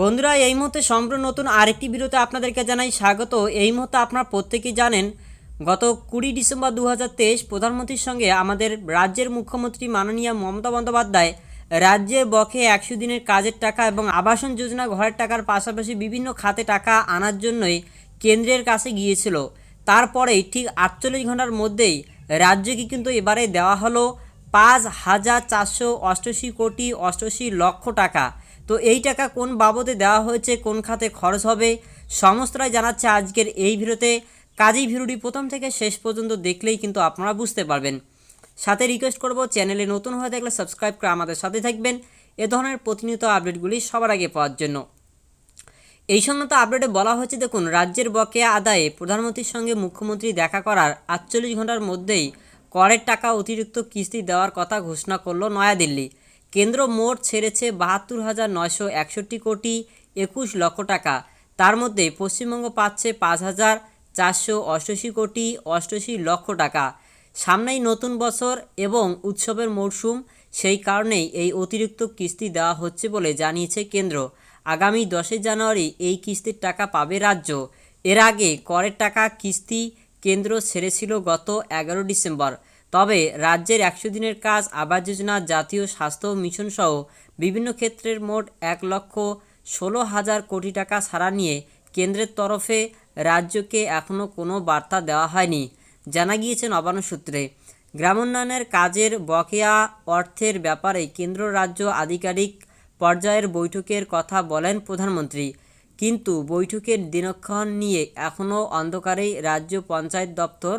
বন্ধুরা, এই মুহূর্তে সম্পূর্ণ নতুন আরেকটি ভিডিওতে আপনাদেরকে জানাই স্বাগত। এই মুহূর্তে আপনারা প্রত্যেকেই জানেন, গত কুড়ি ডিসেম্বর দু হাজার তেইশ প্রধানমন্ত্রীর সঙ্গে আমাদের রাজ্যের মুখ্যমন্ত্রী মাননীয় মমতা বন্দ্যোপাধ্যায় রাজ্যে বকে একশো দিনের কাজের টাকা এবং আবাসন যোজনা ঘরের টাকার পাশাপাশি বিভিন্ন খাতে টাকা আনার জন্যই কেন্দ্রের কাছে গিয়েছিল। তারপরেই ঠিক আটচল্লিশ ঘণ্টার মধ্যেই রাজ্যকে কিন্তু এবারে দেওয়া হলো পাঁচ হাজার চারশো অষ্টআশি কোটি অষ্টআশি লক্ষ টাকা। তো এই টাকা কোন বাবদে দেওয়া হয়েছে, কোন খাতে খরচ হবে, সমস্তটাই জানাচ্ছে আজকের এই ভিডিওতে। কাজেই ভিডিওটি প্রথম থেকে শেষ পর্যন্ত দেখলেই কিন্তু আপনারা বুঝতে পারবেন। সাথে রিকোয়েস্ট করব, চ্যানেলে নতুন হয়ে থাকলে সাবস্ক্রাইব করে আমাদের সাথে থাকবেন। এ ধরনের প্রতিনিয়ত আপডেটগুলি সবার আগে পাওয়ার জন্য। এই সংক্রান্ত আপডেটে বলা হয়েছে, দেখুন, রাজ্যের বকেয়া আদায়ে প্রধানমন্ত্রীর সঙ্গে মুখ্যমন্ত্রী দেখা করার আটচল্লিশ ঘণ্টার মধ্যেই করের টাকা অতিরিক্ত কিস্তি দেওয়ার কথা ঘোষণা করল নয়াদিল্লি। কেন্দ্র মোট ছেড়েছে বাহাত্তর হাজার নয়শো একষট্টি কোটি একুশ লক্ষ টাকা। তার মধ্যে পশ্চিমবঙ্গ পাচ্ছে পাঁচ হাজার চারশো অষ্টআশি কোটি অষ্টআশি লক্ষ টাকা। সামনেই নতুন বছর এবং উৎসবের মরশুম সেই কারণেই এই অতিরিক্ত কিস্তি দেওয়া হচ্ছে বলে জানিয়েছে কেন্দ্র। আগামী দশই জানুয়ারি এই কিস্তির টাকা পাবে রাজ্য। এর আগে করের টাকা কিস্তি কেন্দ্র ছেড়েছিল গত এগারো ডিসেম্বর। তবে রাজ্যের একশো দিনের কাজ, আবাস যোজনা, জাতীয় স্বাস্থ্য মিশন সহ বিভিন্ন ক্ষেত্রের মোট এক লক্ষ ষোলো হাজার কোটি টাকা ছাড়া নিয়ে কেন্দ্রের তরফে রাজ্যকে এখনও কোনো বার্তা দেওয়া হয়নি। জানা গিয়েছে নবান্ন সূত্রে। গ্রামোন্নয়নের কাজের বকেয়া অর্থের ব্যাপারে কেন্দ্র রাজ্য আধিকারিক পর্যায়ের বৈঠকের কথা বলেন প্রধানমন্ত্রী। কিন্তু বৈঠকের দিনক্ষণ নিয়ে এখনও অন্ধকারেই রাজ্য পঞ্চায়েত দপ্তর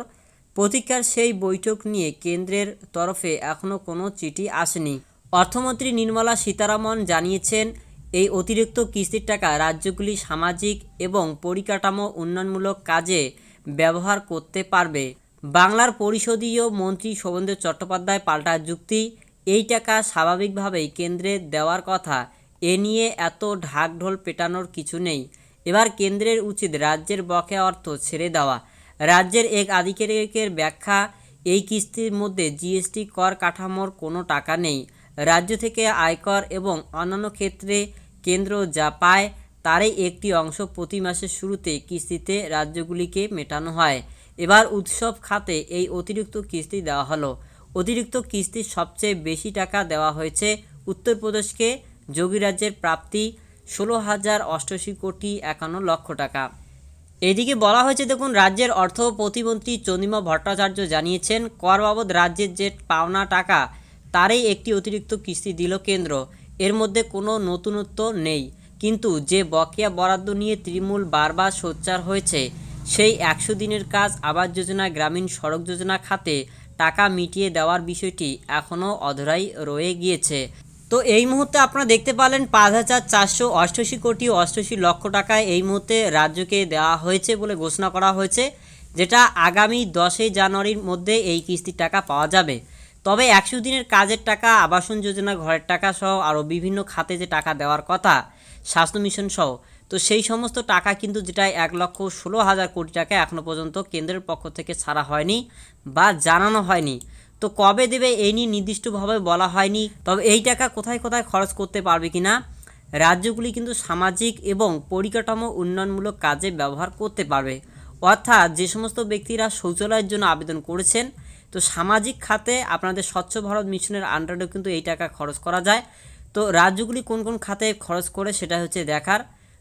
প্রতীক্ষার সেই বৈঠক নিয়ে কেন্দ্রের তরফে এখনও কোনো চিঠি আসেনি। অর্থমন্ত্রী নির্মলা সীতারামন জানিয়েছেন, এই অতিরিক্ত কিস্তির টাকা রাজ্যগুলি সামাজিক এবং পরিকাঠামো উন্নয়নমূলক কাজে ব্যবহার করতে পারবে। বাংলার পরিষদীয় মন্ত্রী শোভেন্দ্র চট্টোপাধ্যায় পাল্টা যুক্তি, এই টাকা স্বাভাবিকভাবেই কেন্দ্রে দেওয়ার কথা। এ নিয়ে এত ঢাকঢোল পেটানোর কিছু নেই। এবার কেন্দ্রের উচিত রাজ্যের বকেয়া অর্থ ছেড়ে দেওয়া। রাজ্যের এক আধিকারিকের ব্যাখ্যা, এই কিস্তির মধ্যে জিএসটি কর কাঠামোর কোনো টাকা নেই। রাজ্য থেকে আয়কর এবং অন্যান্য ক্ষেত্রে কেন্দ্র যা পায়, তারই একটি অংশ প্রতি মাসের শুরুতে কিস্তিতে রাজ্যগুলিকে মেটানো হয়। এবার উৎসব খাতে এই অতিরিক্ত কিস্তি দেওয়া হলো। অতিরিক্ত কিস্তির সবচেয়ে বেশি টাকা দেওয়া হয়েছে উত্তরপ্রদেশকে। যোগী রাজ্যের প্রাপ্তি ষোলো হাজার অষ্টআশি কোটি একান্ন লক্ষ টাকা। এদিকে বলা হয়েছে, দেখুন, রাজ্যের অর্থ প্রতিমন্ত্রী চন্দ্রিমা ভট্টাচার্য জানিয়েছেন, কর বাবদ রাজ্যের যে পাওনা টাকা, তারই একটি অতিরিক্ত কিস্তি দিল কেন্দ্র। এর মধ্যে কোনো নতুনত্ব নেই। কিন্তু যে বকেয়া বরাদ্দ নিয়ে তৃণমূল বারবার সোচ্চার হয়েছে, সেই একশো দিনের কাজ আবাস যোজনা, গ্রামীণ সড়ক যোজনা খাতে টাকা মিটিয়ে দেওয়ার বিষয়টি এখনও অধরাই রয়ে গিয়েছে। তো এই মুহূর্তে আপনারা দেখতে পারলেন পাঁচ হাজার চারশো অষ্টআশি কোটি অষ্টআশি লক্ষ টাকায় এই মুহূর্তে রাজ্যকে দেওয়া হয়েছে বলে ঘোষণা করা হয়েছে, যেটা আগামী দশই জানুয়ারির মধ্যে এই কিস্তির টাকা পাওয়া যাবে। তবে একশো দিনের কাজের টাকা, আবাসন যোজনা, ঘরের টাকা সহ আরও বিভিন্ন খাতে যে টাকা দেওয়ার কথা, স্বাস্থ্য মিশন সহ। তো সেই সমস্ত টাকা কিন্তু যেটা এক লক্ষ ষোলো হাজার কোটি টাকা এখনও পর্যন্ত কেন্দ্রের পক্ষ থেকে ছাড়া হয়নি বা জানানো হয়নি। তো কবে দেবে এই নিয়ে নির্দিষ্টভাবে বলা হয়নি। তবে এই টাকা কোথায় কোথায় খরচ করতে পারবে কি না রাজ্যগুলি কিন্তু সামাজিক এবং পরিকাঠামো উন্নয়নমূলক কাজে ব্যবহার করতে পারবে। অর্থাৎ যে সমস্ত ব্যক্তিরা শৌচালয়ের জন্য আবেদন করেছেন, তো সামাজিক খাতে আপনাদের স্বচ্ছ ভারত মিশনের আন্ডারেও কিন্তু এই টাকা খরচ করা যায়। তো রাজ্যগুলি কোন কোন খাতে খরচ করে সেটা হচ্ছে দেখার।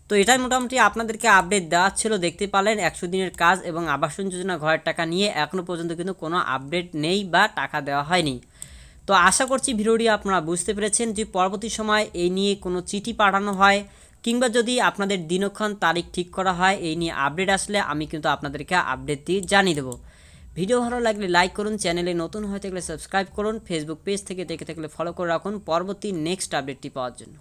তো এটাই মোটামুটি আপনাদেরকে আপডেট দেওয়া ছিল। দেখতে পালেন একশো দিনের কাজ এবং আবাসন যোজনা ঘরের টাকা নিয়ে এখনও পর্যন্ত কিন্তু কোনো আপডেট নেই বা টাকা দেওয়া হয়নি। তো আশা করছি ভিডিওটি আপনারা বুঝতে পেরেছেন যে পরবর্তী সময় এই নিয়ে কোনো চিঠি পাঠানো হয় কিংবা যদি আপনাদের দিনক্ষণ তারিখ ঠিক করা হয় এই নিয়ে আপডেট আসলে আমি কিন্তু আপনাদেরকে আপডেট দিয়ে জানিয়ে দেবো। ভিডিও ভালো লাগলে লাইক করুন, চ্যানেলে নতুন হয়ে থাকলে সাবস্ক্রাইব করুন ফেসবুক পেজ থেকে দেখে থাকলে ফলো করে রাখুন। পরবর্তী নেক্সট আপডেটটি পাওয়ার জন্য।